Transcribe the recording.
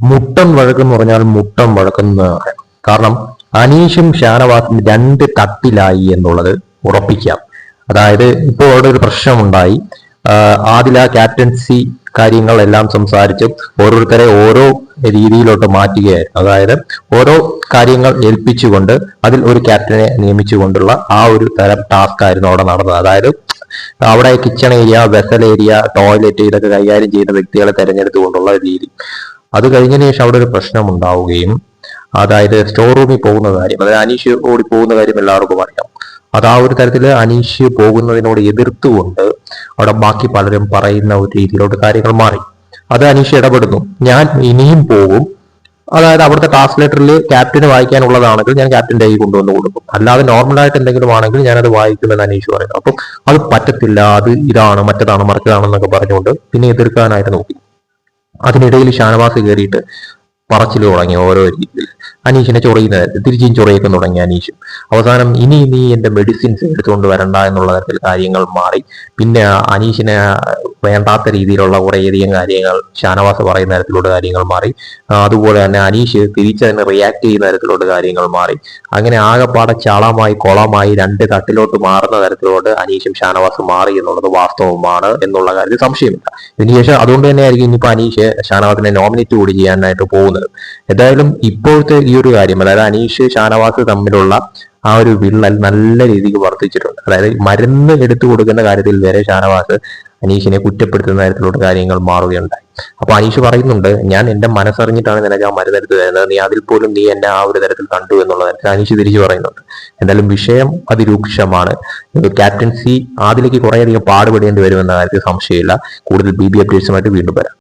മുട്ടൻ വഴക്കെന്ന് പറഞ്ഞാൽ മുട്ടൻ വഴക്കെന്ന് പറയാം. കാരണം അനീഷും ഷാനവാസും രണ്ട് തട്ടിലായി എന്നുള്ളത് ഉറപ്പിക്കാം. അതായത് ഇപ്പോൾ അവിടെ ഒരു പ്രശ്നമുണ്ടായി. ആദില ക്യാപ്റ്റൻസി കാര്യങ്ങളെല്ലാം സംസാരിച്ച് ഓരോരുത്തരെ ഓരോ രീതിയിലോട്ട് മാറ്റുകയായിരുന്നു. അതായത് ഓരോ കാര്യങ്ങൾ ഏൽപ്പിച്ചുകൊണ്ട് അതിൽ ഒരു ക്യാപ്റ്റനെ നിയമിച്ചുകൊണ്ടുള്ള ആ ഒരു തരം ടാസ്ക് ആയിരുന്നു അവിടെ നടന്നത്. അതായത് അവിടെ kitchen area vessel area toilet ഇതൊക്കെ കൈകാര്യം ചെയ്യുന്ന വ്യക്തികളെ തെരഞ്ഞെടുത്തുകൊണ്ടുള്ള രീതി. അത് കഴിഞ്ഞതിന് ശേഷം അവിടെ ഒരു പ്രശ്നം ഉണ്ടാവുകയും അതായത് സ്റ്റോർ റൂമിൽ പോകുന്ന കാര്യം അതായത് അനീഷ് ഓടി പോകുന്ന കാര്യം എല്ലാവർക്കും അറിയാം. അത് ആ ഒരു തരത്തിൽ അനീഷ് പോകുന്നതിനോട് എതിർത്തുകൊണ്ട് അവിടെ ബാക്കി പലരും പറയുന്ന ഒരു രീതിയിലോട്ട് കാര്യങ്ങൾ മാറി. അത് അനീഷ് ഇടപെടുന്നു. ഞാൻ ഇനിയും പോകും. അതായത് അവിടുത്തെ ട്രാൻസ്ലേറ്ററിൽ ക്യാപ്റ്റന് വായിക്കാനുള്ളതാണെങ്കിൽ ഞാൻ ക്യാപ്റ്റന്റെ കൈ കൊണ്ടുവന്ന് കൊടുക്കും. അല്ലാതെ നോർമൽ ആയിട്ട് എന്തെങ്കിലും ആണെങ്കിൽ ഞാനത് വായിക്കുമെന്ന് അനീഷ് പറയുന്നു. അപ്പം അത് പറ്റത്തില്ല. അത് ഇതാണ് മറ്റതാണ് മറിച്ചതാണെന്നൊക്കെ പറഞ്ഞുകൊണ്ട് പിന്നെ എതിർക്കാനായിട്ട് നോക്കി. അതിനിടയിൽ ഷാനവാസ് കയറിയിട്ട് പറച്ചിൽ തുടങ്ങി ഓരോ രീതിയിൽ അനീഷിനെ ചൊറിയുന്ന തരത്തിൽ തിരിച്ചും ചൊറിയൊക്കെ തുടങ്ങി അനീഷും. അവസാനം ഇനി നീ എന്റെ മെഡിസിൻസ് എടുത്തുകൊണ്ട് വരണ്ട എന്നുള്ള തരത്തിൽ കാര്യങ്ങൾ മാറി. പിന്നെ അനീഷിനെ വേണ്ടാത്ത രീതിയിലുള്ള കുറേയധികം കാര്യങ്ങൾ ഷാനവാസ് പറയുന്ന തരത്തിലുള്ള കാര്യങ്ങൾ മാറി. അതുപോലെ തന്നെ അനീഷ് തിരിച്ചതിന് റിയാക്ട് ചെയ്യുന്ന തരത്തിലോട്ട് കാര്യങ്ങൾ മാറി. അങ്ങനെ ആകെപ്പാടെ ചളമായി കുളമായി രണ്ട് തട്ടിലോട്ട് മാറുന്ന തരത്തിലോട്ട് അനീഷും ഷാനവാസ് മാറി എന്നുള്ളത് വാസ്തവമാണ് എന്നുള്ള കാര്യത്തിൽ സംശയമില്ല. ഇതിനുശേഷം അതുകൊണ്ട് തന്നെയായിരിക്കും ഇനിയിപ്പോൾ അനീഷ് ഷാനവാസിനെ നോമിനേറ്റ് കൂടി ചെയ്യാനായിട്ട് പോകുന്നത്. എന്തായാലും ഇപ്പോഴത്തെ ഈ ഒരു കാര്യം അതായത് അനീഷ് ഷാനവാസ് തമ്മിലുള്ള ആ ഒരു വിള്ളൽ നല്ല രീതിക്ക് വർദ്ധിച്ചിട്ടുണ്ട്. അതായത് മരുന്ന് എടുത്തു കൊടുക്കുന്ന കാര്യത്തിൽ വരെ ഷാനവാസ് അനീഷിനെ കുറ്റപ്പെടുത്തുന്ന തരത്തിലുള്ള കാര്യങ്ങൾ മാറുകയുണ്ടായി. അപ്പൊ അനീഷ് പറയുന്നുണ്ട് ഞാൻ എന്റെ മനസ്സറിഞ്ഞിട്ടാണ് നിനക്ക് ആ മരുന്ന് എടുത്തു തരുന്നത്. നീ അതിൽ പോലും നീ എന്നെ ആ ഒരു തരത്തിൽ കണ്ടു എന്നുള്ള തരത്തിൽ. അനീഷ് തിരിച്ചു പറയുന്നുണ്ട് എന്തായാലും വിഷയം അതിരൂക്ഷമാണ്. ക്യാപ്റ്റൻസി അതിലേക്ക് കുറേയധികം പാടുപെടേണ്ടി വരുമെന്ന കാര്യത്തിൽ സംശയമില്ല. കൂടുതൽ ബി ബി അപ്ഡേറ്റ്സുമായിട്ട് വീണ്ടും വരാം.